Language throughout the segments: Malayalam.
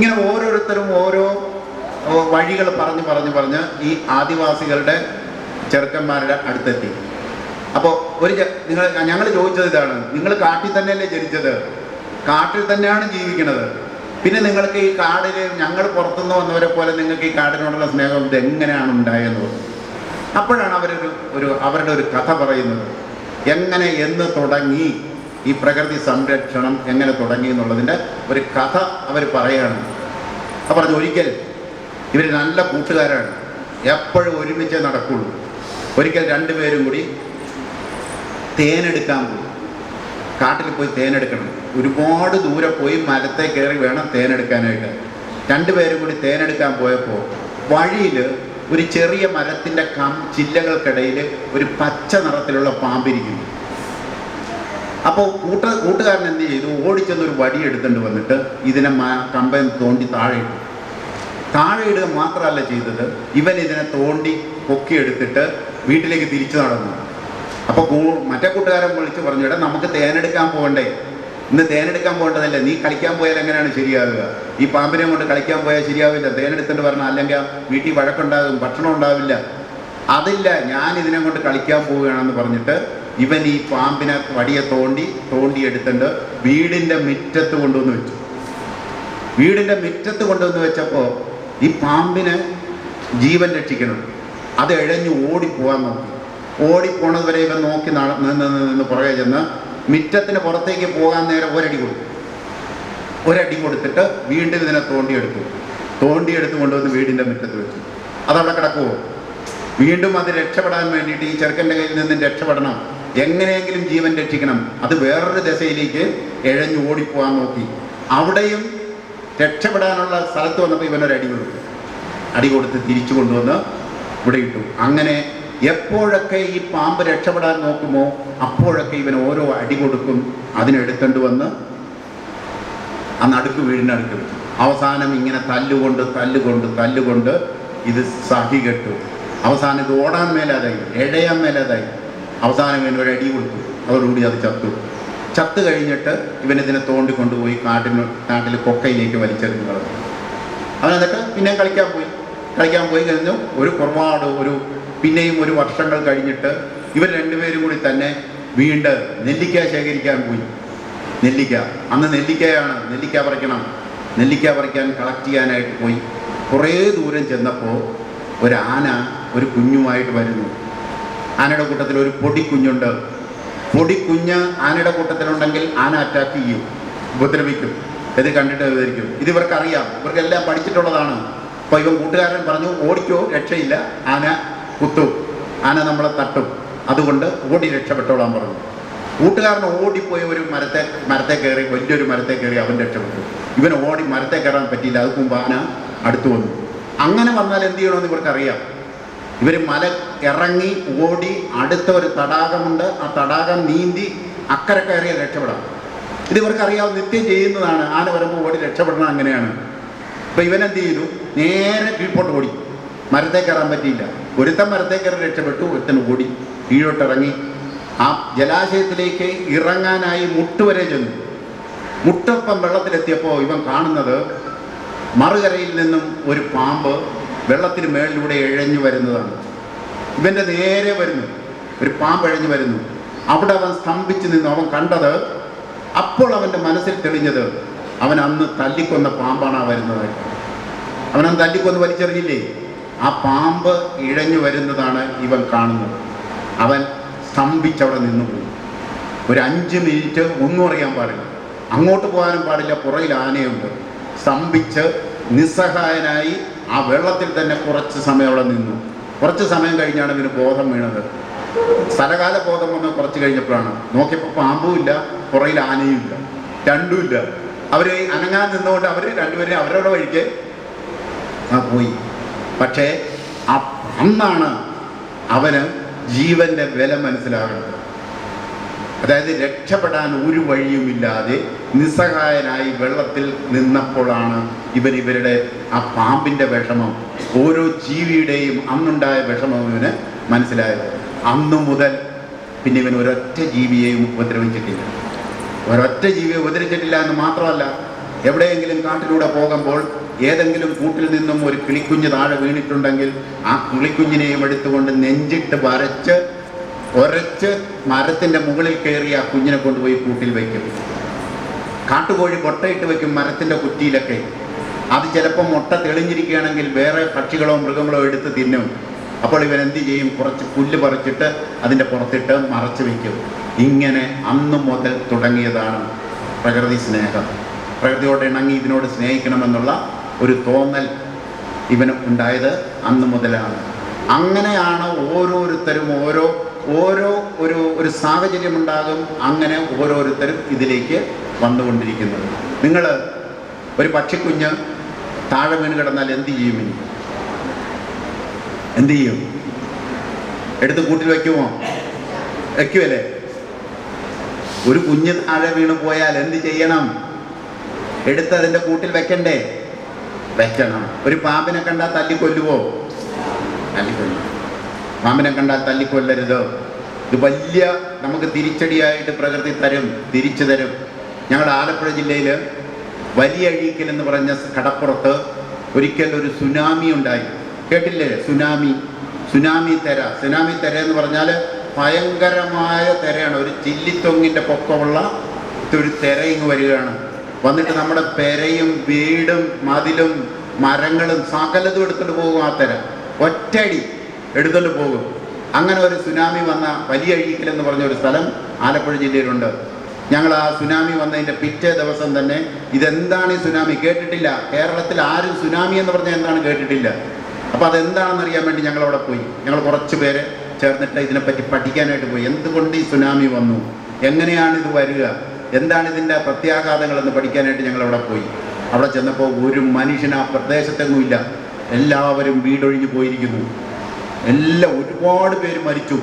ഇങ്ങനെ ഓരോരുത്തരും ഓരോ വഴികൾ പറഞ്ഞ് പറഞ്ഞ് പറഞ്ഞ് ഈ ആദിവാസികളുടെ ചെറുക്കന്മാരുടെ അടുത്തെത്തി. അപ്പോൾ ഒരു നിങ്ങൾ ഞങ്ങൾ ചോദിച്ചത് ഇതാണ്. നിങ്ങൾ കാട്ടിൽ തന്നെയല്ലേ ജനിച്ചത്? കാട്ടിൽ തന്നെയാണ് ജീവിക്കുന്നത്. പിന്നെ നിങ്ങൾക്ക് ഈ കാടിൽ ഞങ്ങൾ പുറത്തുനിന്ന് വന്നവരെ പോലെ നിങ്ങൾക്ക് ഈ കാടിനോടുള്ള സ്നേഹം ഇത് എങ്ങനെയാണ് ഉണ്ടായെന്ന് അപ്പോഴാണ് അവരൊരു ഒരു അവരുടെ ഒരു കഥ പറയുന്നത്. എങ്ങനെ എന്ന് തുടങ്ങി. ഈ പ്രകൃതി സംരക്ഷണം എങ്ങനെ തുടങ്ങി എന്നുള്ളതിന്റെ ഒരു കഥ അവർ പറയുകയാണ്. അപ്പം പറഞ്ഞു ഒരിക്കൽ ഇവർ നല്ല കൂട്ടുകാരാണ്. എപ്പോഴും ഒരുമിച്ച് നടക്കുള്ളൂ. ഒരിക്കൽ രണ്ടുപേരും കൂടി തേനെടുക്കാൻ പോയി കാട്ടിൽ പോയി തേനെടുക്കണം. ഒരുപാട് ദൂരെ പോയി മരത്തെ കയറി വേണം തേനെടുക്കാനായിട്ട്. രണ്ടുപേരും കൂടി തേനെടുക്കാൻ പോയപ്പോൾ വഴിയിൽ ഒരു ചെറിയ മരത്തിന്റെ കം ചില്ലകൾക്കിടയിൽ ഒരു പച്ച നിറത്തിലുള്ള പാമ്പിരിക്കുന്നു. അപ്പോൾ കൂട്ട കൂട്ടുകാരൻ എന്ത് ചെയ്തു? ഓടിച്ചെന്നൊരു വടി എടുത്തുകൊണ്ട് വന്നിട്ട് ഇതിനെ മാ കമ്പൻ തോണ്ടി താഴെ ഇട്ടു താഴെ ഇടുക മാത്രമല്ല ചെയ്തത്. ഇവൻ ഇതിനെ തോണ്ടി പൊക്കിയെടുത്തിട്ട് വീട്ടിലേക്ക് തിരിച്ചു നടന്നു. അപ്പോൾ മറ്റേ കൂട്ടുകാരൻ വിളിച്ച് പറഞ്ഞു എടാ നമുക്ക് തേനെടുക്കാൻ പോകണ്ടേ? ഇന്ന് തേനെടുക്കാൻ പോകേണ്ടതല്ലേ? നീ കളിക്കാൻ പോയാൽ എങ്ങനെയാണ് ശരിയാവുക? ഈ പാമ്പിനെ കൊണ്ട് കളിക്കാൻ പോയാൽ ശരിയാവില്ല. തേനെടുത്തിട്ട് പറഞ്ഞാൽ അല്ലെങ്കിൽ വീട്ടിൽ വഴക്കുണ്ടാകും ഭക്ഷണം ഉണ്ടാവില്ല. അതില്ല ഞാൻ ഇതിനെ കൊണ്ട് കളിക്കാൻ പോവുകയാണെന്ന് പറഞ്ഞിട്ട് ഇവൻ ഈ പാമ്പിനെ വടിയെ തോണ്ടി തോണ്ടി എടുത്തിട്ട് വീടിന്റെ മുറ്റത്ത് കൊണ്ടുവന്ന് വെച്ചു. വീടിന്റെ മുറ്റത്ത് കൊണ്ടുവന്ന് വെച്ചപ്പോൾ ഈ പാമ്പിന് ജീവൻ രക്ഷിക്കണം. അത് എഴഞ്ഞു ഓടിപ്പോകാൻ നോക്കി. ഓടിപ്പോണത് വരെ ഇവൻ നോക്കി നിന്ന് നിന്ന് പുറകെ ചെന്ന് മുറ്റത്തിന് പുറത്തേക്ക് പോകാൻ നേരം ഒരടി കൊടുത്തു. ഒരടി കൊടുത്തിട്ട് വീണ്ടും ഇതിനെ തോണ്ടിയെടുത്തു തോണ്ടിയെടുത്ത് കൊണ്ടുവന്ന് വീടിന്റെ മുറ്റത്ത് വെച്ചു. അതവിടെ കിടക്കുമോ വീണ്ടും അത് രക്ഷപ്പെടാൻ വേണ്ടിയിട്ട് ഈ ചെറുക്കന്റെ കയ്യിൽ നിന്നും രക്ഷപ്പെടണം. എങ്ങനെയെങ്കിലും ജീവൻ രക്ഷിക്കണം. അത് വേറൊരു ദശയിലേക്ക് എഴഞ്ഞു ഓടിപ്പോവാൻ നോക്കി. അവിടെയും രക്ഷപ്പെടാനുള്ള സ്ഥലത്ത് വന്നപ്പോൾ ഇവനൊരു അടി കൊടുത്തു. അടി കൊടുത്ത് തിരിച്ചു കൊണ്ടുവന്ന് ഇവിടെ ഇട്ടു. അങ്ങനെ എപ്പോഴൊക്കെ ഈ പാമ്പ് രക്ഷപ്പെടാൻ നോക്കുമോ അപ്പോഴൊക്കെ ഇവൻ ഓരോ അടി കൊടുക്കും. അതിനെടുത്തുകൊണ്ട് വന്ന് ആ നടുക്ക് വീടിന്റെ അടുക്ക് അവസാനം ഇങ്ങനെ തല്ലുകൊണ്ട് തല്ലുകൊണ്ട് തല്ലുകൊണ്ട് ഇത് സഹി കെട്ടു അവസാനം ഇത് ഓടാൻ മേലാതായി. എഴയാൻ മേലാതായി. അവസാനം ഇവൻ ഒരു അടി കൊടുത്തു. അതോടുകൂടി അത് ചത്തു. ചത്ത് കഴിഞ്ഞിട്ട് ഇവൻ ഇതിനെ തോണ്ടി കൊണ്ടുപോയി കാട്ടിന് കാട്ടിൽ കൊക്കയിലേക്ക് വലിച്ചെറിഞ്ഞു കളഞ്ഞു. അവൻ എന്നിട്ട് പിന്നെയും കളിക്കാൻ പോയി. കളിക്കാൻ പോയി കഴിഞ്ഞു. ഒരു ഒരുപാട് ഒരു പിന്നെയും ഒരു വർഷങ്ങൾ കഴിഞ്ഞിട്ട് ഇവർ രണ്ടുപേരും കൂടി തന്നെ വീണ്ട് നെല്ലിക്ക ശേഖരിക്കാൻ പോയി. നെല്ലിക്ക. അന്ന് നെല്ലിക്കയാണ് നെല്ലിക്ക പറിക്കണം. നെല്ലിക്ക പറിക്കാൻ കളക്ട് ചെയ്യാനായിട്ട് പോയി. കുറേ ദൂരം ചെന്നപ്പോൾ ഒരു ആന ഒരു കുഞ്ഞുമായിട്ട് വരുന്നു. ആനയുടെ കൂട്ടത്തിൽ ഒരു പൊടിക്കുഞ്ഞുണ്ട് പൊടിക്കുഞ്ഞ് ആനയുടെ കൂട്ടത്തിലുണ്ടെങ്കിൽ ആന അറ്റാക്ക് ചെയ്യും. ഉപദ്രവിക്കും. ഇത് കണ്ടിട്ട് വിവരിക്കും ഇത് ഇവർക്ക് അറിയാം ഇവർക്കെല്ലാം പഠിച്ചിട്ടുള്ളതാണ്. അപ്പോൾ ഇവൻ കൂട്ടുകാരൻ പറഞ്ഞു ഓടിക്കോ രക്ഷയില്ല. ആന കുത്തും. ആന നമ്മളെ തട്ടും. അതുകൊണ്ട് ഓടി രക്ഷപ്പെട്ടോളാൻ പറഞ്ഞു. കൂട്ടുകാരൻ ഓടിപ്പോയി ഒരു മരത്തെ മരത്തെ കയറി വലിയൊരു മരത്തെ കയറി അവൻ രക്ഷപ്പെട്ടു. ഇവൻ ഓടി മരത്തെ കയറാൻ പറ്റിയില്ല. അത് ആന അടുത്തു വന്നു. അങ്ങനെ വന്നാൽ എന്ത് ചെയ്യണമെന്ന് ഇവർക്കറിയാം. ഇവർ മല ഇറങ്ങി ഓടി അടുത്ത ഒരു തടാകമുണ്ട്. ആ തടാകം നീന്തി അക്കരെ കയറിയ രക്ഷപ്പെടാം. ഇത് ഇവർക്ക് അറിയാവുന്ന നിത്യം ചെയ്യുന്നതാണ്. ആന വരുമ്പോൾ ഓടി രക്ഷപ്പെടണം അങ്ങനെയാണ്. അപ്പോൾ ഇവനെന്ത് ചെയ്തു? നേരെ കീഴ്പോട്ട് ഓടി. മരത്തെ കയറാൻ പറ്റിയില്ല. ഒരുത്തൻ മരത്തെ കയറി രക്ഷപ്പെട്ടു ഒരുത്തൻ ഓടി. കീഴോട്ടിറങ്ങി. ആ ജലാശയത്തിലേക്ക് ഇറങ്ങാനായി മുട്ടുവരെ ചെന്നു. മുട്ടൊപ്പം വെള്ളത്തിലെത്തിയപ്പോൾ ഇവൻ കാണുന്നത് മറുകരയിൽ നിന്നും ഒരു പാമ്പ് വെള്ളത്തിന് മേളിലൂടെ ഇഴഞ്ഞു വരുന്നതാണ്. ഇവന്റെ നേരെ വരുന്നു. ഒരു പാമ്പ് ഇഴഞ്ഞു വരുന്നു. അവിടെ അവൻ സ്തംഭിച്ച് നിന്ന്. അവൻ കണ്ടത് അപ്പോൾ അവന്റെ മനസ്സിൽ തെളിഞ്ഞത് അവൻ അന്ന് തല്ലിക്കൊന്ന പാമ്പാണ് ആ വരുന്നത്. അവൻ അന്ന് തല്ലിക്കൊന്ന് വലിച്ചെറിഞ്ഞില്ലേ? ആ പാമ്പ് ഇഴഞ്ഞു വരുന്നതാണ് ഇവൻ കാണുന്നത്. അവൻ സ്തംഭിച്ചവിടെ നിന്നുപോയി ഒരു അഞ്ച് മിനിറ്റ് ഒന്നും അറിയാൻ പാടില്ല. അങ്ങോട്ട് പോകാനും പാടില്ല. പുറകിൽ ആനയുണ്ട്. സ്തംഭിച്ച് നിസ്സഹായനായി ആ വെള്ളത്തിൽ തന്നെ കുറച്ച് സമയം അവിടെ നിന്നു. കുറച്ച് സമയം കഴിഞ്ഞാണ് ഇവന് ബോധം വീണത്. സ്ഥലകാല ബോധം വന്ന് കുറച്ച് കഴിഞ്ഞപ്പോഴാണ്. നോക്കിയപ്പോൾ പാമ്പും ഇല്ല പുറയിൽ ആനയും ഇല്ല രണ്ടുമില്ല അവർ അനങ്ങാൻ നിന്നുകൊണ്ട് അവർ രണ്ടുപേരും അവരവരുടെ വഴിക്ക് ആ പോയി. പക്ഷേ അന്നാണ് അവന് ജീവന്റെ വില മനസ്സിലാകുന്നത്. അതായത് രക്ഷപ്പെടാൻ ഒരു വഴിയുമില്ലാതെ നിസ്സഹായനായി വെള്ളത്തിൽ നിന്നപ്പോഴാണ് ഇവൻ ഇവരുടെ ആ പാമ്പിന്റെ വിഷമം ഓരോ ജീവിയുടെയും അന്നുണ്ടായ വിഷമം ഇവന് മനസ്സിലായത്. അന്നു മുതൽ പിന്നെ ഇവൻ ഒരൊറ്റ ജീവിയെയും ഉപദ്രവിച്ചിട്ടില്ല. ഒരൊറ്റ ജീവിയെ ഉപദ്രവിച്ചിട്ടില്ല എന്ന് മാത്രമല്ല എവിടെയെങ്കിലും കാട്ടിലൂടെ പോകുമ്പോൾ ഏതെങ്കിലും കൂട്ടിൽ നിന്നും ഒരു കിളിക്കുഞ്ഞ് താഴെ വീണിട്ടുണ്ടെങ്കിൽ ആ കിളിക്കുഞ്ഞിനെയും എടുത്തുകൊണ്ട് നെഞ്ചിട്ട് വരച്ച് ഒരച്ച് മരത്തിന്റെ മുകളിൽ കയറി ആ കുഞ്ഞിനെ കൊണ്ടുപോയി കൂട്ടിൽ വയ്ക്കും. കാട്ടുകോഴി കൊട്ടയിട്ട് വെക്കും മരത്തിന്റെ കുറ്റിയിലൊക്കെ. അത് ചിലപ്പോൾ മുട്ട തെളിഞ്ഞിരിക്കുകയാണെങ്കിൽ വേറെ പക്ഷികളോ മൃഗങ്ങളോ എടുത്ത് തിന്നും. അപ്പോൾ ഇവൻ എന്ത് ചെയ്യും? കുറച്ച് പുല്ല് പറിച്ചിട്ട് അതിന്റെ പുറത്തിട്ട് മറച്ചു വയ്ക്കും ഇങ്ങനെ അന്നു മുതൽ തുടങ്ങിയതാണ് പ്രകൃതി സ്നേഹം. പ്രകൃതിയോട് ഇണങ്ങി ഇതിനോട് സ്നേഹിക്കണമെന്നുള്ള ഒരു തോന്നൽ ഇവന് ഉണ്ടായത് അന്ന് മുതലാണ്. അങ്ങനെയാണ് ഓരോരുത്തരും ഓരോ ഓരോ ഒരു ഒരു സാഹചര്യം ഉണ്ടാകും അങ്ങനെ ഓരോരുത്തരും ഇതിലേക്ക് വന്നുകൊണ്ടിരിക്കുന്നത്. നിങ്ങൾ ഒരു പക്ഷിക്കുഞ്ഞ് താഴെ വീണ് കിടന്നാൽ എന്ത് ചെയ്യും ഇനി? എന്ത് ചെയ്യും? എടുത്ത് കൂട്ടിൽ വയ്ക്കുമോ? വയ്ക്കുമല്ലേ ഒരു കുഞ്ഞ് താഴെ വീണ് പോയാൽ എന്ത് ചെയ്യണം? എടുത്ത് അതിന്റെ കൂട്ടിൽ വെക്കണ്ടേ? വെക്കണം. ഒരു പാമ്പിനെ കണ്ടാൽ തല്ലിക്കൊല്ലുവോ? തല്ലിക്കൊല്ലും. പാമ്പിനെ കണ്ടാൽ തല്ലിക്കൊല്ലരുത്. ഇത് വലിയ നമുക്ക് തിരിച്ചടിയായിട്ട് പ്രകൃതി തരും തിരിച്ചു തരും. ഞങ്ങളുടെ ആലപ്പുഴ ജില്ലയിൽ വലിയ അഴീക്കൽ എന്ന് പറഞ്ഞ കടപ്പുറത്ത് ഒരിക്കൽ ഒരു സുനാമി ഉണ്ടായി. കേട്ടില്ലേ? സുനാമി. സുനാമി തെര. സുനാമി തെര എന്ന് പറഞ്ഞാൽ ഭയങ്കരമായ തെരയാണ്. ഒരു ചില്ലിത്തൊങ്ങിന്റെ പൊക്കമുള്ള ഒരു തെര ഇങ്ങ് വരികയാണ്. വന്നിട്ട് നമ്മുടെ പെരയും വീടും മതിലും മരങ്ങളും സകലതും എടുത്തിട്ട് പോകും ആ തെര. ഒറ്റയടി. എടുത്തുകൊണ്ട് പോകും. അങ്ങനെ ഒരു സുനാമി വന്ന വലിയ അഴീക്കൽ എന്ന് പറഞ്ഞ ഒരു സ്ഥലം ആലപ്പുഴ ജില്ലയിലുണ്ട്. ഞങ്ങൾ ആ സുനാമി വന്നതിന്റെ പിറ്റേ ദിവസം തന്നെ ഇതെന്താണ് ഈ സുനാമി? കേട്ടിട്ടില്ല. കേരളത്തിൽ ആരും സുനാമി എന്ന് പറഞ്ഞാൽ എന്താണ് കേട്ടിട്ടില്ല. അപ്പോൾ അതെന്താണെന്ന് അറിയാൻ വേണ്ടി ഞങ്ങൾ അവിടെ പോയി. ഞങ്ങൾ കുറച്ച് പേര് ചേർന്നിട്ട് ഇതിനെപ്പറ്റി പഠിക്കാനായിട്ട് പോയി. എന്തുകൊണ്ട് ഈ സുനാമി വന്നു? എങ്ങനെയാണ് ഇത് വരിക? എന്താണ് ഇതിന്റെ പ്രത്യാഘാതങ്ങളെന്ന് പഠിക്കാനായിട്ട് ഞങ്ങൾ അവിടെ പോയി. അവിടെ ചെന്നപ്പോൾ ഒരു മനുഷ്യൻ ആ പ്രദേശത്തെങ്ങുമില്ല എല്ലാവരും വീടൊഴിഞ്ഞു പോയിരിക്കുന്നു. എല്ലാം ഒരുപാട് പേര് മരിച്ചു.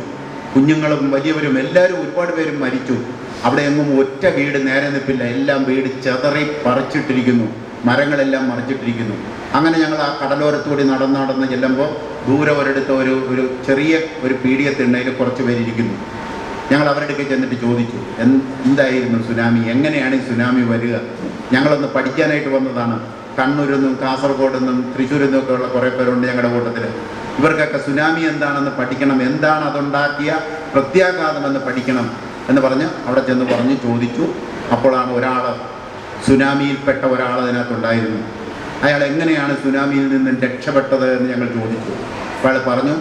കുഞ്ഞുങ്ങളും വലിയവരും എല്ലാവരും ഒരുപാട് പേരും മരിച്ചു. അവിടെ എങ്ങും ഒറ്റ വീട് നേരെ നിൽപ്പില്ല. എല്ലാം വീട് ചെതറി പറിച്ചിട്ടിരിക്കുന്നു. മരങ്ങളെല്ലാം മറിച്ചിട്ടിരിക്കുന്നു. അങ്ങനെ ഞങ്ങൾ ആ കടലോരത്തൂടി നടന്ന് നടന്ന് ചെല്ലുമ്പോൾ ദൂരെ ഒരിടത്ത് ഒരു ഒരു ചെറിയ ഒരു പീഡിയത്തിണ്ടയിൽ കുറച്ച് പേരിയ്ക്കുന്നു ഞങ്ങൾ അവരുടെ അടുക്കൽ ചെന്നിട്ട് ചോദിച്ചു "എന്ത്- എന്തായിരുന്നു സുനാമി? എങ്ങനെയാണ് ഈ സുനാമി വരിക? ഞങ്ങളൊന്ന് പഠിക്കാനായിട്ട് വന്നതാണ്. കണ്ണൂരിൽ നിന്നും കാസർഗോഡ് നിന്നും തൃശ്ശൂരിൽ നിന്നും കുറേ പേരുണ്ട് ഞങ്ങളുടെ കൂട്ടത്തിൽ ഇവർക്കൊക്കെ സുനാമി എന്താണെന്ന് പഠിക്കണം. എന്താണ് അതുണ്ടാക്കിയ പ്രത്യാഘാതമെന്ന് പഠിക്കണം എന്ന് പറഞ്ഞ് അവിടെ ചെന്ന് പറഞ്ഞ് ചോദിച്ചു. അപ്പോഴാണ് ഒരാൾ സുനാമിയിൽപ്പെട്ട ഒരാൾ അതിനകത്തുണ്ടായിരുന്നു. അയാൾ എങ്ങനെയാണ് സുനാമിയിൽ നിന്നും രക്ഷപ്പെട്ടത് എന്ന് ഞങ്ങൾ ചോദിച്ചു. അപ്പോൾ അയാൾ പറഞ്ഞു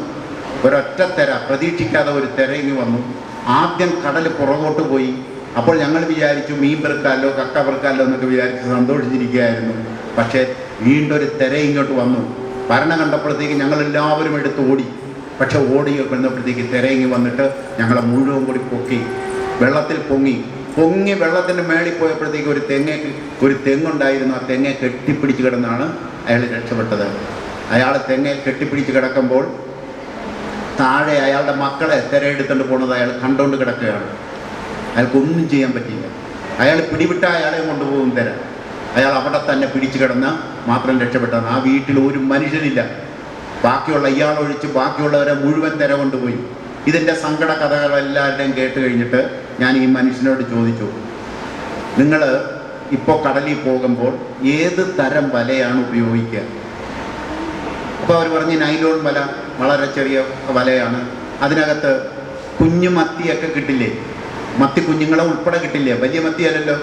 ഒരൊറ്റ തെര പ്രതീക്ഷിക്കാതെ ഒരു തെര ഇങ്ങ് വന്നു. ആദ്യം കടൽ പുറകോട്ട് പോയി. അപ്പോൾ ഞങ്ങൾ വിചാരിച്ചു മീൻ പെറുക്കാലോ കക്ക പെറുക്കാലോ എന്നൊക്കെ വിചാരിച്ച് സന്തോഷിച്ചിരിക്കുകയായിരുന്നു. പക്ഷേ വീണ്ടും ഒരു തെര ഇങ്ങോട്ട് വന്നു. ഭരണം കണ്ടപ്പോഴത്തേക്ക് ഞങ്ങളെല്ലാവരും എടുത്ത് ഓടി. പക്ഷെ ഓടി വന്നപ്പോഴത്തേക്ക് തിരയങ്ങി വന്നിട്ട് ഞങ്ങളെ മുഴുവൻ കൂടി പൊക്കി വെള്ളത്തിൽ പൊങ്ങി. പൊങ്ങി വെള്ളത്തിന്റെ മേളിൽ പോയപ്പോഴത്തേക്ക് ഒരു തെങ്ങ് ഒരു തെങ്ങുണ്ടായിരുന്നു. ആ തെങ്ങെ കെട്ടിപ്പിടിച്ച് കിടന്നാണ് അയാൾ രക്ഷപ്പെട്ടത്. അയാൾ തെങ്ങയിൽ കെട്ടിപ്പിടിച്ച് കിടക്കുമ്പോൾ താഴെ അയാളുടെ മക്കളെ തിരയെടുത്തുകൊണ്ട് പോണത് അയാൾ കണ്ടുകൊണ്ട് കിടക്കുകയാണ്. അയാൾക്കൊന്നും ചെയ്യാൻ പറ്റില്ല അയാൾ പിടിവിട്ട അയാളെ കൊണ്ടുപോകും തിര. അയാൾ അവിടെ തന്നെ പിടിച്ചു കിടന്ന് മാത്രം രക്ഷപ്പെട്ടതാണ് ആ വീട്ടിൽ ഒരു മനുഷ്യനില്ല. ബാക്കിയുള്ള ഇയാൾ ഒഴിച്ച് ബാക്കിയുള്ളവരെ മുഴുവൻ തിര കൊണ്ടുപോയി. ഇതിന്റെ സങ്കട കഥകളെല്ലാവരുടെയും കേട്ട് കഴിഞ്ഞിട്ട് ഞാൻ ഈ മനുഷ്യനോട് ചോദിച്ചു നിങ്ങൾ ഇപ്പോൾ കടലിൽ പോകുമ്പോൾ ഏത് തരം വലയാണ് ഉപയോഗിക്കുക? അപ്പോൾ അവർ പറഞ്ഞ് നൈലോൺ വല വളരെ ചെറിയ വലയാണ്. അതിനകത്ത് കുഞ്ഞു മത്തിയൊക്കെ കിട്ടില്ലേ? മത്തി കുഞ്ഞുങ്ങളെ ഉൾപ്പെടെ കിട്ടില്ലേ? വലിയ മത്തിയല്ലല്ലോ.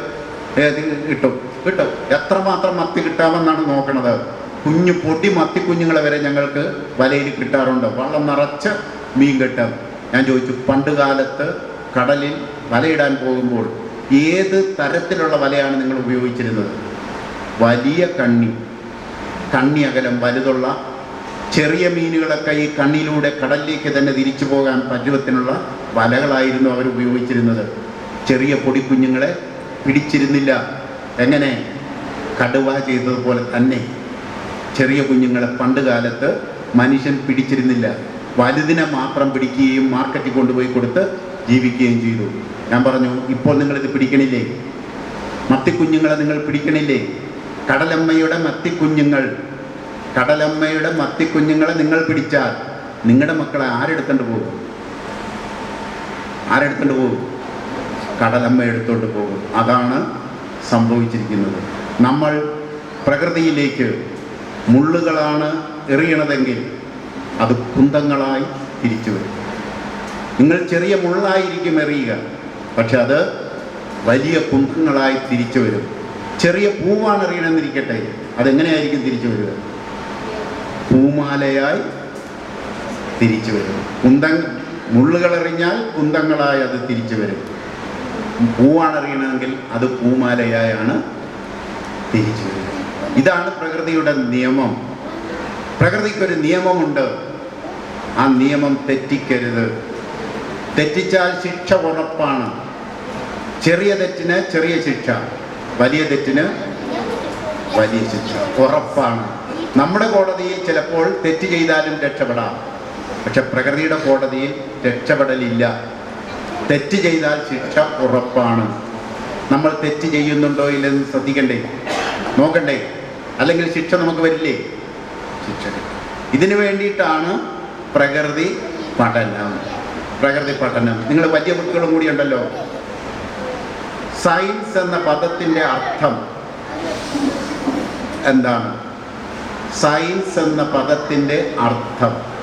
ഏത് കിട്ടും. കിട്ടും. എത്രമാത്രം മത്തി കിട്ടാമെന്നാണ് നോക്കണത്. കുഞ്ഞു പൊടി മത്തി കുഞ്ഞുങ്ങളെ വരെ ഞങ്ങൾക്ക് വലയിൽ കിട്ടാറുണ്ട്. വള്ളം നിറച്ച് മീൻ കിട്ടും. ഞാൻ ചോദിച്ചു പണ്ട് കാലത്ത് കടലിൽ വലയിടാൻ പോകുമ്പോൾ ഏത് തരത്തിലുള്ള വലയാണ് നിങ്ങൾ ഉപയോഗിച്ചിരുന്നത്? വലിയ കണ്ണി. കണ്ണി അകലം വലുതുള്ള ചെറിയ മീനുകളൊക്കെ ഈ കണ്ണിലൂടെ കടലിലേക്ക് തന്നെ തിരിച്ചു പോകാൻ പറ്റുവത്തിനുള്ള വലകളായിരുന്നു അവർ ഉപയോഗിച്ചിരുന്നത്. ചെറിയ പൊടിക്കുഞ്ഞുങ്ങളെ പിടിച്ചിരുന്നില്ല. എങ്ങനെ? കടുവ ചെയ്തതുപോലെ തന്നെ. ചെറിയ കുഞ്ഞുങ്ങളെ പണ്ട് കാലത്ത് മനുഷ്യൻ പിടിച്ചിരുന്നില്ല. വലുതിനെ മാത്രം പിടിക്കുകയും മാർക്കറ്റിൽ കൊണ്ടുപോയി കൊടുത്ത് ജീവിക്കുകയും ചെയ്തു. ഞാൻ പറഞ്ഞു ഇപ്പോൾ നിങ്ങളിത് പിടിക്കണില്ലേ? മത്തിക്കുഞ്ഞുങ്ങളെ നിങ്ങൾ പിടിക്കണില്ലേ? കടലമ്മയുടെ മത്തിക്കുഞ്ഞുങ്ങൾ കടലമ്മയുടെ മത്തിക്കുഞ്ഞുങ്ങളെ നിങ്ങൾ പിടിച്ചാൽ നിങ്ങളുടെ മക്കളെ ആരെടുത്തോണ്ട് പോകും? ആരെടുത്തോണ്ട് പോകും? കടലമ്മ എടുത്തോണ്ട് പോകും. അതാണ് സംഭവിച്ചിരിക്കുന്നത്. നമ്മൾ പ്രകൃതിയിലേക്ക് മുള്ളുകളാണ് എറിയണതെങ്കിൽ അത് കുന്തങ്ങളായി തിരിച്ചു വരും. നിങ്ങൾ ചെറിയ മുള്ളായിരിക്കും എറിയുക പക്ഷെ അത് വലിയ കുന്തങ്ങളായി തിരിച്ചു വരും. ചെറിയ പൂവാണ് എറിയണമെന്നിരിക്കട്ടെ അതെങ്ങനെയായിരിക്കും തിരിച്ചു വരിക? പൂമാലയായി തിരിച്ചു വരും. കുന്തങ് മുള്ളുകൾ എറിഞ്ഞാൽ കുന്തങ്ങളായി അത് തിരിച്ചു വരും. പൂവാണ് അറിയണമെങ്കിൽ അത് പൂമാലയായാണ് തിരിച്ചു ഇതാണ് പ്രകൃതിയുടെ നിയമം. പ്രകൃതിക്കൊരു നിയമമുണ്ട്. ആ നിയമം തെറ്റിക്കരുത്. തെറ്റിച്ചാൽ ശിക്ഷ ഉറപ്പാണ്. ചെറിയ തെറ്റിന് ചെറിയ ശിക്ഷ വലിയ തെറ്റിന് വലിയ ശിക്ഷ. ഉറപ്പാണ്. നമ്മുടെ കോടതിയിൽ ചിലപ്പോൾ തെറ്റ് ചെയ്താലും രക്ഷപ്പെടാം. പക്ഷെ പ്രകൃതിയുടെ കോടതിയിൽ രക്ഷപ്പെടലില്ല. തെറ്റ് ചെയ്താൽ ശിക്ഷ ഉറപ്പാണ്. നമ്മൾ തെറ്റ് ചെയ്യുന്നുണ്ടോ ഇല്ലെന്ന് ശ്രദ്ധിക്കണ്ടേ? നോക്കണ്ടേ? അല്ലെങ്കിൽ ശിക്ഷ നമുക്ക് വരില്ലേ? ശിക്ഷ ഇതിനു വേണ്ടിയിട്ടാണ് പ്രകൃതി പഠനം. പ്രകൃതി പഠനം. നിങ്ങൾ വലിയ കുട്ടികളും കൂടി ഉണ്ടല്ലോ. സയൻസ് എന്ന പദത്തിന്റെ അർത്ഥം എന്താണ്? സയൻസ് എന്ന പദത്തിന്റെ അർത്ഥം.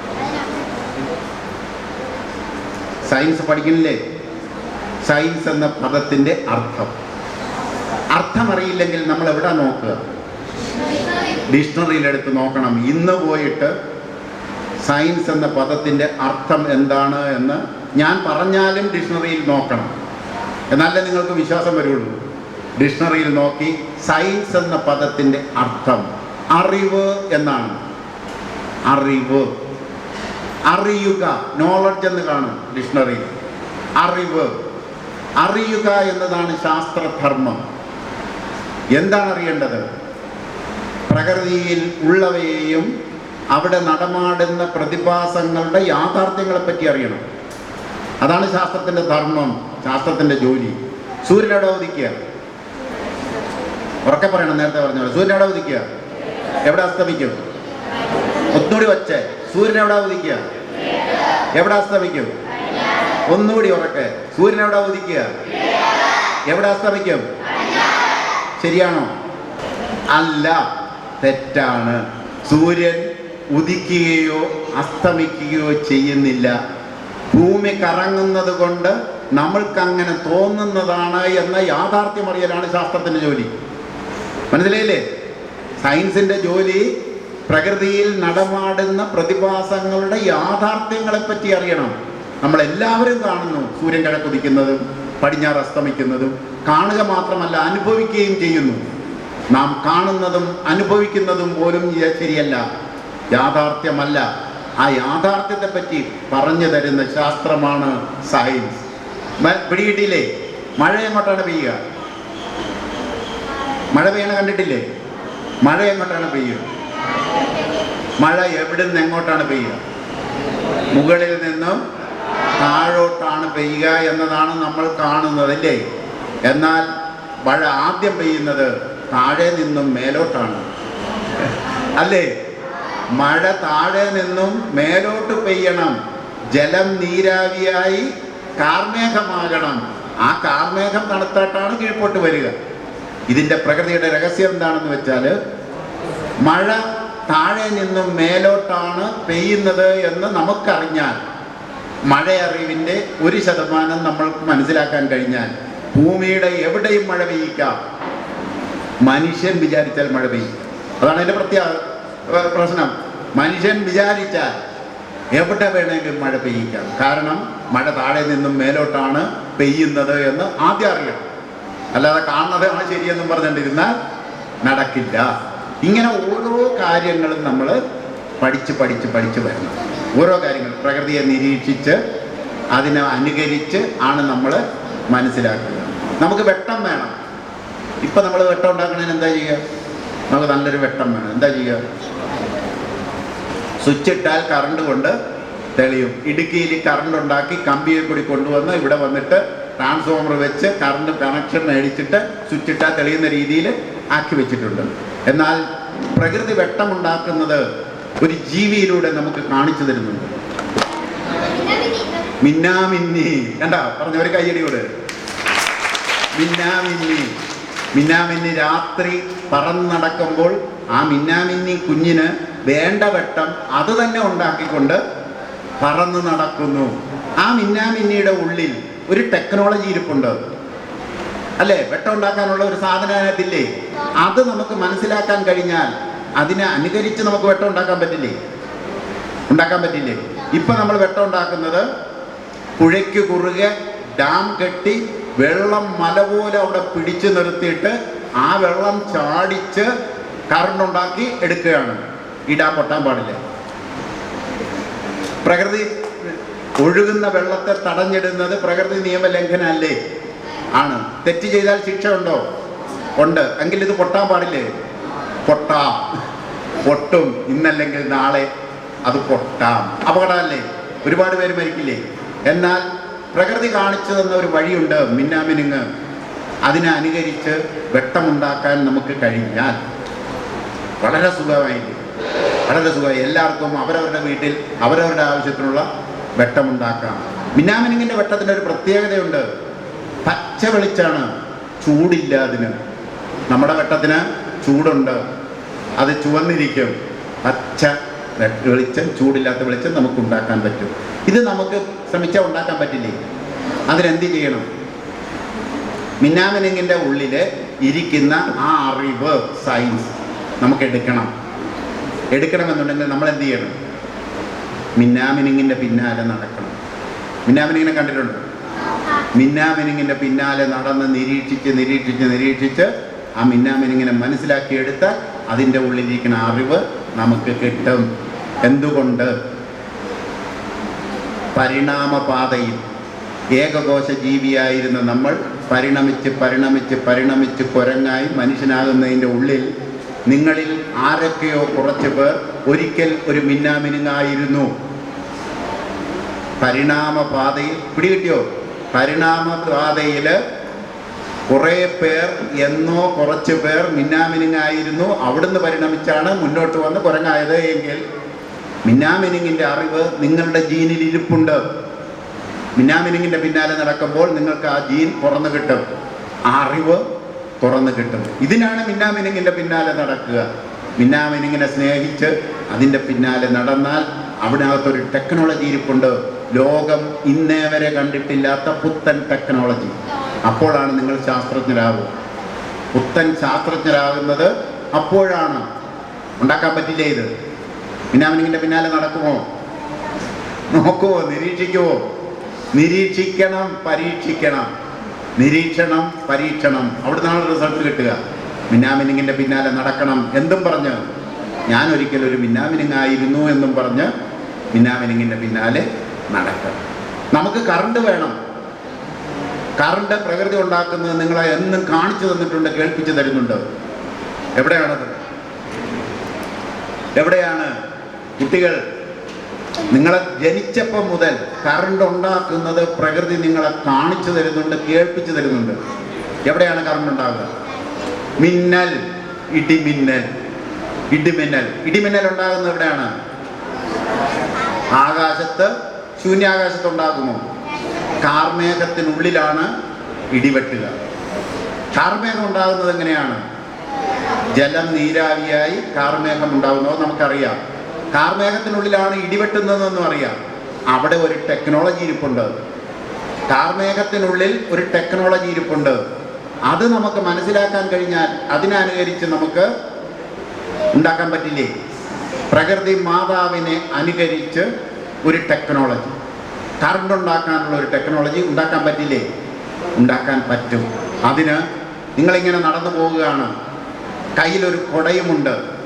സയൻസ് പഠിക്കുന്നില്ലേ? സയൻസ് എന്ന പദത്തിന്റെ അർത്ഥം. അർത്ഥമറിയില്ലെങ്കിൽ നമ്മൾ എവിടെ നോക്കുക? ഡിക്ഷണറിയിലെടുത്ത് നോക്കണം. ഇന്ന് പോയിട്ട് സയൻസ് എന്ന പദത്തിന്റെ അർത്ഥം എന്താണ് എന്ന് ഞാൻ പറഞ്ഞാലും ഡിക്ഷണറിയിൽ നോക്കണം. എന്നാലേ നിങ്ങൾക്ക് വിശ്വാസം വരുള്ളൂ. ഡിക്ഷണറിയിൽ നോക്കി സയൻസ് എന്ന പദത്തിന്റെ അർത്ഥം. അറിവ് എന്നാണ്. അറിവ്. അറിയുക നോളജ് എന്ന് കാണും ഡിക്ഷണറിയിൽ. അറിവ്. അറിയുക എന്നതാണ് ശാസ്ത്രധർമ്മം. എന്താണ് അറിയേണ്ടത് പ്രകൃതിയിൽ ഉള്ളവയെയും അവിടെ നടമാടുന്ന പ്രതിഭാസങ്ങളുടെ യാഥാർത്ഥ്യങ്ങളെ പറ്റി അറിയണം. അതാണ് ശാസ്ത്രത്തിന്റെ ധർമ്മം ശാസ്ത്രത്തിന്റെ ജോലി. സൂര്യൻ എവിടെ ഉദിക്കുക? ഉറക്കെ പറയണം നേരത്തെ പറഞ്ഞ പോലെ. സൂര്യനട ഉദിക്കുക? എവിടെ അസ്തമിക്കും? ഒത്തുകൂടി വച്ചേ. സൂര്യൻ എവിടെ ഉദിക്കുക? എവിടെ അസ്തമിക്കും? ഒന്നുകൂടി ഉറക്കെ. സൂര്യൻ എവിടെ ഉദിക്കുക? എവിടെ അസ്തമിക്കും? ശരിയാണോ? അല്ല തെറ്റാണ്. സൂര്യൻ ഉദിക്കുകയോ അസ്തമിക്കുകയോ ചെയ്യുന്നില്ല. ഭൂമി കറങ്ങുന്നത് കൊണ്ട് നമ്മൾക്കങ്ങനെ തോന്നുന്നതാണ് എന്ന യാഥാർത്ഥ്യം അറിയലാണ് ശാസ്ത്രത്തിന്റെ ജോലി. മനസ്സിലായില്ലേ? സയൻസിന്റെ ജോലി പ്രകൃതിയിൽ നടമാടുന്ന പ്രതിഭാസങ്ങളുടെ യാഥാർത്ഥ്യങ്ങളെ പറ്റി അറിയണം. നമ്മളെല്ലാവരും കാണുന്നു സൂര്യൻ കിഴക്കുതിക്കുന്നതും പടിഞ്ഞാറ് അസ്തമിക്കുന്നതും. കാണുക മാത്രമല്ല അനുഭവിക്കുകയും ചെയ്യുന്നു. നാം കാണുന്നതും അനുഭവിക്കുന്നതും പോലും ശരിയല്ല. യാഥാർത്ഥ്യമല്ല. ആ യാഥാർത്ഥ്യത്തെ പറ്റി പറഞ്ഞു തരുന്ന ശാസ്ത്രമാണ് സയൻസ് പിടിയിട്ടില്ലേ മഴ എങ്ങോട്ടാണ് പെയ്യുക? മഴ പെയ്യണ കണ്ടിട്ടില്ലേ? മഴ എങ്ങോട്ടാണ് പെയ്യുക? മഴ എവിടെ നിന്ന് എങ്ങോട്ടാണ് പെയ്യുക? മുകളിൽ നിന്നും താഴോട്ടാണ് പെയ്യുക എന്നതാണ് നമ്മൾ കാണുന്നത് അല്ലേ? എന്നാൽ മഴ ആദ്യം പെയ്യുന്നത് താഴെ നിന്നും മേലോട്ടാണ്. അല്ലേ? മഴ താഴെ നിന്നും മേലോട്ട് പെയ്യണം. ജലം നീരാവിയായി കാർമേഘമാകണം. ആ കാർമേഘം തണുത്തായിട്ടാണ് കീഴ്പോട്ട് വരിക. ഇതിന്റെ പ്രകൃതിയുടെ രഹസ്യം എന്താണെന്ന് വെച്ചാൽ മഴ താഴെ നിന്നും മേലോട്ടാണ് പെയ്യുന്നത് എന്ന് നമുക്കറിഞ്ഞാൽ മഴയറിവിന്റെ ഒരു ശതമാനം നമ്മൾക്ക് മനസ്സിലാക്കാൻ കഴിഞ്ഞാൽ ഭൂമിയുടെ എവിടെയും മഴ പെയ്യിക്കാം. മനുഷ്യൻ വിചാരിച്ചാൽ മഴ പെയ്യും. അതാണ് എന്റെ പ്രത്യേക പ്രശ്നം. മനുഷ്യൻ വിചാരിച്ചാൽ എവിടെ വേണമെങ്കിലും മഴ പെയ്യിക്കാം. കാരണം മഴ താഴെ നിന്നും മേലോട്ടാണ് പെയ്യുന്നത് എന്ന് ആദ്യം അറിയണം. അല്ലാതെ കാണുന്നതാണ് ശരിയെന്നും പറഞ്ഞുകൊണ്ടിരുന്നാൽ നടക്കില്ല. ഇങ്ങനെ ഓരോ കാര്യങ്ങളും നമ്മൾ പഠിച്ച് പഠിച്ച് പഠിച്ച് വരണം. ഓരോ കാര്യങ്ങൾ പ്രകൃതിയെ നിരീക്ഷിച്ച് അതിനെ അനുകരിച്ച് ആണ് നമ്മൾ മനസ്സിലാക്കുക. നമുക്ക് വെട്ടം വേണം. ഇപ്പം നമ്മൾ വെട്ടം ഉണ്ടാക്കണതിന് എന്താ ചെയ്യുക? നമുക്ക് നല്ലൊരു വെട്ടം വേണം. എന്താ ചെയ്യുക? സ്വിച്ച് ഇട്ടാൽ കറണ്ട് കൊണ്ട് തെളിയും. ഇടുക്കിയിൽ കറണ്ട് ഉണ്ടാക്കി കമ്പിയെ കൂടി കൊണ്ടുവന്ന് ഇവിടെ വന്നിട്ട് ട്രാൻസ്ഫോമർ വെച്ച് കറണ്ട് കണക്ഷൻ മേടിച്ചിട്ട് സ്വിച്ച് ഇട്ടാൽ തെളിയുന്ന രീതിയിൽ ആക്കി വെച്ചിട്ടുണ്ട്. എന്നാൽ പ്രകൃതി വെട്ടമുണ്ടാക്കുന്നത് ഒരു ജീവിയിലൂടെ നമുക്ക് കാണിച്ചു തരുന്നുണ്ട്. മിന്നാമിന്നി കണ്ട? പറഞ്ഞ ഒരു കയ്യടി കൂടെ. മിന്നാമിന്നി മിന്നാമിന്നി രാത്രി പറന്നടക്കുമ്പോൾ ആ മിന്നാമിന്നി കുഞ്ഞിന് വേണ്ട വെട്ടം അത് തന്നെ ഉണ്ടാക്കിക്കൊണ്ട് പറന്ന് നടക്കുന്നു. ആ മിന്നാമിന്നിയുടെ ഉള്ളിൽ ഒരു ടെക്നോളജി ഇരിപ്പുണ്ട്. അല്ലേ? വെട്ടം ഉണ്ടാക്കാനുള്ള ഒരു സാധനം അതിനകത്തില്ലേ? അത് നമുക്ക് മനസ്സിലാക്കാൻ കഴിഞ്ഞാൽ അതിനെ അനുകരിച്ച് നമുക്ക് വെട്ടം ഉണ്ടാക്കാൻ പറ്റില്ലേ? ഉണ്ടാക്കാൻ പറ്റില്ലേ? ഇപ്പൊ നമ്മൾ വെട്ടം ഉണ്ടാക്കുന്നത് പുഴയ്ക്ക് കുറുകെ ഡാം കെട്ടി വെള്ളം മല പോലെ അവിടെ പിടിച്ചു നിർത്തിയിട്ട് ആ വെള്ളം ചാടിച്ച് കറണ്ട് ഉണ്ടാക്കി എടുക്കുകയാണ്. ഈ ഡാം പൊട്ടാൻ പാടില്ല. പ്രകൃതി ഒഴുകുന്ന വെള്ളത്തെ തടഞ്ഞിടുന്നത് പ്രകൃതി നിയമ ലംഘനല്ലേ ആണ്. തെറ്റ് ചെയ്താൽ ശിക്ഷ ഉണ്ടോ? ഉണ്ട്. എങ്കിൽ ഇത് പൊട്ടാൻ പാടില്ലേ? പൊട്ടാം. പൊട്ടും. ഇന്നല്ലെങ്കിൽ നാളെ അത് പൊട്ടാം. അപകടമല്ലേ? ഒരുപാട് പേര് മരിക്കില്ലേ? എന്നാൽ പ്രകൃതി കാണിച്ചു തന്ന ഒരു വഴിയുണ്ട് മിന്നാമിനുങ്ങ്. അതിനെ അനുകരിച്ച് വെട്ടമുണ്ടാക്കാൻ നമുക്ക് കഴിഞ്ഞാൽ വളരെ സുഖമായി വളരെ സുഖമായി. എല്ലാവർക്കും അവരവരുടെ വീട്ടിൽ അവരവരുടെ ആവശ്യത്തിനുള്ള വെട്ടമുണ്ടാക്കാം. മിന്നാമിനുങ്ങിന്റെ വെട്ടത്തിന്റെ ഒരു പ്രത്യേകതയുണ്ട്. പച്ച വെളിച്ചാണ് ചൂടില്ല അതിന്. നമ്മുടെ വെട്ടത്തിന് ചൂടുണ്ട്. അത് ചുവന്നിരിക്കും. പച്ച വെളിച്ചം ചൂടില്ലാത്ത വെളിച്ചം നമുക്ക് ഉണ്ടാക്കാൻ പറ്റും. ഇത് നമുക്ക് ശ്രമിച്ചാൽ ഉണ്ടാക്കാൻ പറ്റില്ലേ? അതിനെന്ത് ചെയ്യണം? മിന്നാമിനിങ്ങിന്റെ ഉള്ളിൽ ഇരിക്കുന്ന ആ അറിവ് സയൻസ് നമുക്ക് എടുക്കണം എടുക്കണമെന്നുണ്ടെങ്കിൽ നമ്മൾ എന്ത് ചെയ്യണം? മിന്നാമിനിങ്ങിന്റെ പിന്നാലെ നടക്കണം. മിന്നാമിനിങ്ങിനെ കണ്ടിട്ടുണ്ട്? മിന്നാമിനിങ്ങിന്റെ പിന്നാലെ നടന്ന് നിരീക്ഷിച്ച് നിരീക്ഷിച്ച് നിരീക്ഷിച്ച് ആ മിന്നാമിനിങ്ങിനെ മനസ്സിലാക്കിയെടുത്ത് അതിന്റെ ഉള്ളിലിരിക്കുന്ന അറിവ് നമുക്ക് കിട്ടും. എന്തുകൊണ്ട്? പരിണാമപാതയിൽ ഏകകോശ ജീവിയായിരുന്ന നമ്മൾ പരിണമിച്ച് പരിണമിച്ച് പരിണമിച്ച് കുരങ്ങായി മനുഷ്യനാകുന്നതിന്റെ ഉള്ളിൽ നിങ്ങളിൽ ആരൊക്കെയോ കുറച്ച് പേർ ഒരിക്കൽ ഒരു മിന്നാമിനുങ്ങായിരുന്നു. പരിണാമപാതയിൽ പിടികിട്ടിയോ? പരിണാമപാതയിൽ കുറേ പേർ എന്നോ കുറച്ച് പേർ മിന്നാമിനിങ്ങായിരുന്നു. അവിടുന്ന് പരിണമിച്ചാണ് മുന്നോട്ട് വന്ന് കുരങ്ങായത് എങ്കിൽ മിന്നാമിനിങ്ങിന്റെ അറിവ് നിങ്ങളുടെ ജീനിൽ ഇരിപ്പുണ്ട്. മിന്നാമിനിങ്ങിന്റെ പിന്നാലെ നടക്കുമ്പോൾ നിങ്ങൾക്ക് ആ ജീൻ തുറന്നു കിട്ടും. ആ അറിവ് തുറന്നു കിട്ടും. ഇതിനാണ് മിന്നാമിനിങ്ങിന്റെ പിന്നാലെ നടക്കുക. മിന്നാമിനിങ്ങിനെ സ്നേഹിച്ച് അതിന്റെ പിന്നാലെ നടന്നാൽ അവിടകത്തൊരു ടെക്നോളജി ഇരിപ്പുണ്ട്. ലോകം ഇന്നേ വരെ കണ്ടിട്ടില്ലാത്ത പുത്തൻ ടെക്നോളജി അപ്പോഴാണ് നിങ്ങൾ ശാസ്ത്രജ്ഞരാകുക. പുത്തൻ ശാസ്ത്രജ്ഞരാകുന്നത് അപ്പോഴാണ്. ഉണ്ടാക്കാൻ പറ്റില്ല ഇത്? പിന്നെ മിന്നാമിനിങ്ങിന്റെ പിന്നാലെ നടക്കുമോ? നോക്കുമോ നിരീക്ഷിക്കുമോ നിരീക്ഷിക്കണം പരീക്ഷിക്കണം. നിരീക്ഷണം പരീക്ഷണം. അവിടുന്നാണ് റിസൾട്ട് കിട്ടുക. മിന്നാമിനിങ്ങിന്റെ പിന്നാലെ നടക്കണം എന്തും പറഞ്ഞ്. ഞാൻ ഒരിക്കലും ഒരു മിന്നാമിനിങ്ങായിരുന്നു എന്നും പറഞ്ഞ് മിന്നാമിനിങ്ങിന്റെ പിന്നാലെ നടക്കണം. നമുക്ക് കറണ്ട് വേണം. കറണ്ട് പ്രകൃതി ഉണ്ടാക്കുന്നത് നിങ്ങളെ എന്നും കാണിച്ചു തന്നിട്ടുണ്ട് കേൾപ്പിച്ചു തരുന്നുണ്ട്. എവിടെയാണത്? എവിടെയാണ്? കുട്ടികൾ നിങ്ങളെ ജനിച്ചപ്പം മുതൽ കറണ്ട് ഉണ്ടാക്കുന്നത് പ്രകൃതി നിങ്ങളെ കാണിച്ചു തരുന്നുണ്ട് കേൾപ്പിച്ചു തരുന്നുണ്ട്. എവിടെയാണ് കറണ്ട് ഉണ്ടാകുക മിന്നൽ ഇടിമിന്നൽ. ഇടിമിന്നൽ. ഇടിമിന്നൽ ഉണ്ടാകുന്നത് എവിടെയാണ്? ആകാശത്ത്. ശൂന്യാകാശത്ത് ഉണ്ടാകുമോ? കാർമേഘത്തിനുള്ളിലാണ് ഇടിവെട്ടുക. കാർമേഘം ഉണ്ടാകുന്നത് എങ്ങനെയാണ്? ജലം നീരാവിയായി കാർമേഘം ഉണ്ടാകുന്നത് നമുക്കറിയാം. കാർമേഘത്തിനുള്ളിലാണ് ഇടിവെട്ടുന്നതെന്നും അറിയാം. അവിടെ ഒരു ടെക്നോളജി ഇരിപ്പുണ്ട്. കാർമേഘത്തിനുള്ളിൽ ഒരു ടെക്നോളജി ഇരിപ്പുണ്ട്. അത് നമുക്ക് മനസ്സിലാക്കാൻ കഴിഞ്ഞാൽ അതിനനുകരിച്ച് നമുക്ക് ഉണ്ടാക്കാൻ പറ്റില്ലേ? പ്രകൃതി മാതാവിനെ അനുകരിച്ച് ഒരു ടെക്നോളജി. കറണ്ട് ഉണ്ടാക്കാനുള്ള ഒരു ടെക്നോളജി ഉണ്ടാക്കാൻ പറ്റില്ലേ? ഉണ്ടാക്കാൻ പറ്റും. അതിന് നിങ്ങളിങ്ങനെ നടന്നു പോവുകയാണ്. കയ്യിലൊരു കുടയുമുണ്ട്.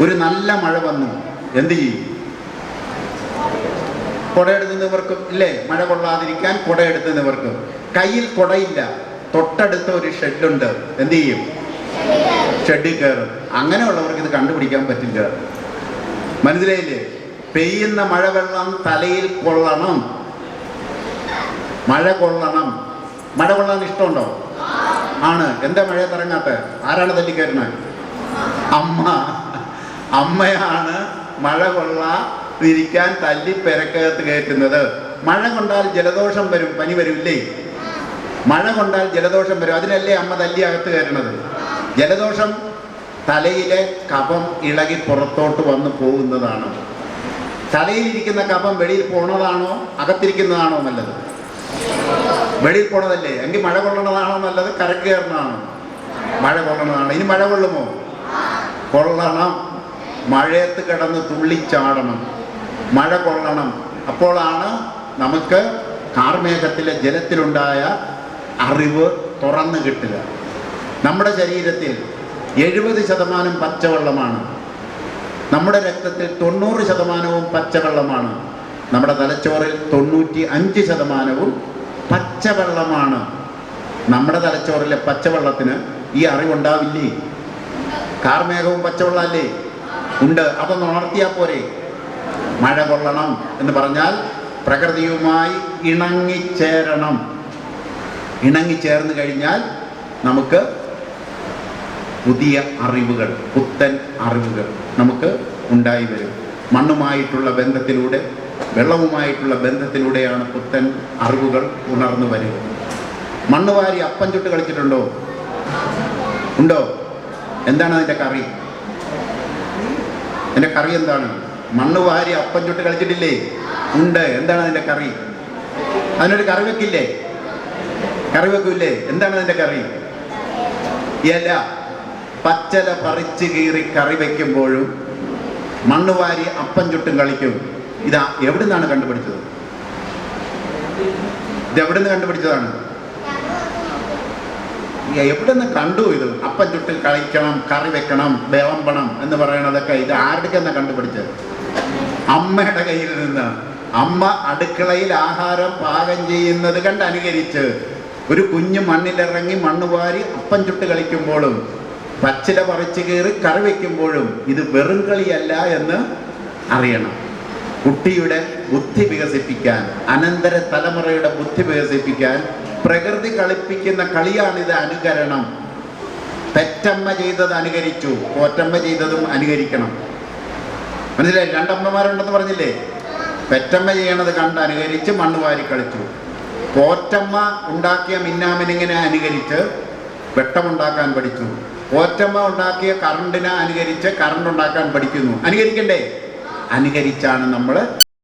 ഒരു നല്ല മഴ വന്നു. എന്ത് ചെയ്യും? കുടയെടുത്ത് നിവർക്കും ഇല്ലേ? മഴ കൊള്ളാതിരിക്കാൻ കുടയെടുത്ത് നിവർക്കും കയ്യിൽ കുടയില്ല. തൊട്ടടുത്ത ഒരു ഷെഡുണ്ട്. എന്ത് ചെയ്യും? ഷെഡിൽ കയറും. അങ്ങനെയുള്ളവർക്ക് ഇത് കണ്ടുപിടിക്കാൻ പറ്റില്ല. മനസ്സിലായില്ലേ? പെയ്യുന്ന മഴവെള്ളം തലയിൽ കൊള്ളണം. മഴ കൊള്ളണം. മഴ കൊള്ളാൻ ഇഷ്ടമുണ്ടോ? ആണ്. എന്താ മഴ തിറങ്ങാത്ത ആരാണ് തല്ലിക്കയറുന്നത്? അമ്മ. അമ്മയാണ് മഴ കൊള്ളാതിരിക്കാൻ തല്ലി പെരക്കകത്ത് കയറ്റുന്നത്. മഴ കൊണ്ടാൽ ജലദോഷം വരും. പനി വരും ഇല്ലേ മഴ കൊണ്ടാൽ ജലദോഷം വരും. അതിനല്ലേ അമ്മ തല്ലി അകത്ത് കയറണത്? ജലദോഷം തലയിലെ കഫം ഇളകി പുറത്തോട്ട് വന്നു പോകുന്നതാണ്. തലയിലിരിക്കുന്ന കഫം വെളിയിൽ പോണതാണോ അകത്തിരിക്കുന്നതാണോ നല്ലത്? വെളിയിൽ പോണതല്ലേ? എങ്കിൽ മഴ കൊള്ളണതാണോ നല്ലത്? കരക്ക് കയറണതാണോ? മഴ കൊള്ളണതാണ്? ഇനി മഴ കൊള്ളുമോ? കൊള്ളണം. മഴയത്ത് കിടന്ന് തുള്ളിച്ചാടണം. മഴ കൊള്ളണം. അപ്പോഴാണ് നമുക്ക് കാർമേഘത്തിലെ ജലത്തിലുണ്ടായ അറിവ് തുറന്നു കിട്ടുക. നമ്മുടെ ശരീരത്തിൽ എഴുപത് ശതമാനം പച്ചവെള്ളമാണ്. നമ്മുടെ രക്തത്തിൽ തൊണ്ണൂറ് ശതമാനവും പച്ചവെള്ളമാണ്. നമ്മുടെ തലച്ചോറിൽ തൊണ്ണൂറ്റി അഞ്ച് ശതമാനവും പച്ചവെള്ളമാണ്. നമ്മുടെ തലച്ചോറിലെ പച്ചവെള്ളത്തിന് ഈ അറിവുണ്ടാവില്ലേ? കാർമേഘവും പച്ചവെള്ളമല്ലേ? ഉണ്ട്. അതൊന്ന് ഉണർത്തിയാൽ പോരെ. മഴ കൊള്ളണം എന്ന് പറഞ്ഞാൽ പ്രകൃതിയുമായി ഇണങ്ങിച്ചേരണം. ഇണങ്ങിച്ചേർന്ന് കഴിഞ്ഞാൽ നമുക്ക് പുതിയ അറിവുകൾ പുത്തൻ അറിവുകൾ നമുക്ക് ഉണ്ടായി വരും. മണ്ണുമായിട്ടുള്ള ബന്ധത്തിലൂടെ വെള്ളവുമായിട്ടുള്ള ബന്ധത്തിലൂടെയാണ് പുത്തൻ അറിവുകൾ ഉണർന്നു വരിക. മണ്ണുവാരി അപ്പം ചുട്ട് കളിച്ചിട്ടുണ്ടോ? ഉണ്ടോ? എന്താണ് അതിന്റെ കറി? അതിന്റെ കറി എന്താണ്? മണ്ണ് വാരി അപ്പം ചുട്ട് കളിച്ചിട്ടില്ലേ? ഉണ്ട്. എന്താണ് അതിന്റെ കറി? അതിനൊരു കറി വെക്കില്ലേ? കറി വെക്കൂല്ലേ? എന്താണ് അതിന്റെ കറി? ഇല. പച്ചല പറിച്ച് കീറി കറി വയ്ക്കുമ്പോഴും മണ്ണ് വാരി അപ്പം ചുട്ടും കളിക്കും. ഇതാ എവിടെ നിന്നാണ് കണ്ടുപിടിച്ചത്? ഇതെവിടെ നിന്ന് കണ്ടുപിടിച്ചതാണ്? എവിടെ നിന്ന് കണ്ടു ഇത്? അപ്പം ചുട്ടിൽ കളിക്കണം കറി വെക്കണം വിളമ്പണം എന്ന് പറയണതൊക്കെ ഇത് ആരുടെക്കെന്നാ കണ്ടുപിടിച്ചത്? അമ്മയുടെ കയ്യിൽ നിന്ന്. അമ്മ അടുക്കളയിൽ ആഹാരം പാകം ചെയ്യുന്നത് കണ്ട് അനുകരിച്ച് ഒരു കുഞ്ഞ് മണ്ണിലിറങ്ങി മണ്ണ് വാരി അപ്പം ചുട്ട് കളിക്കുമ്പോഴും പച്ചില പറിച്ചു കയറി കറി വെക്കുമ്പോഴും ഇത് വെറും കളിയല്ല എന്ന് അറിയണം. കുട്ടിയുടെ ബുദ്ധി വികസിപ്പിക്കാൻ അനന്തര തലമുറയുടെ ബുദ്ധി വികസിപ്പിക്കാൻ പ്രകൃതി കളിപ്പിക്കുന്ന കളിയാണിത് അനുകരണം. തെറ്റമ്മ ചെയ്തത് അനുകരിച്ചു പോറ്റമ്മ ചെയ്തതും അനുകരിക്കണം. മനസ്സിലായി? രണ്ടമ്മമാരുണ്ടെന്ന് പറഞ്ഞില്ലേ? പെറ്റമ്മ ചെയ്യണത് കണ്ട് അനുകരിച്ച് മണ്ണ് വാരി കളിച്ചു. പോറ്റമ്മ ഉണ്ടാക്കിയ മിന്നാമിനിങ്ങനെ അനുകരിച്ച് വെട്ടമുണ്ടാക്കാൻ പഠിച്ചു. പോറ്റമ്മ ഉണ്ടാക്കിയ കറണ്ടിനെ അനുകരിച്ച് കറണ്ട് ഉണ്ടാക്കാൻ പഠിക്കുന്നു. അനുകരിക്കണ്ടേ? അനുകരിച്ചാണ് നമ്മൾ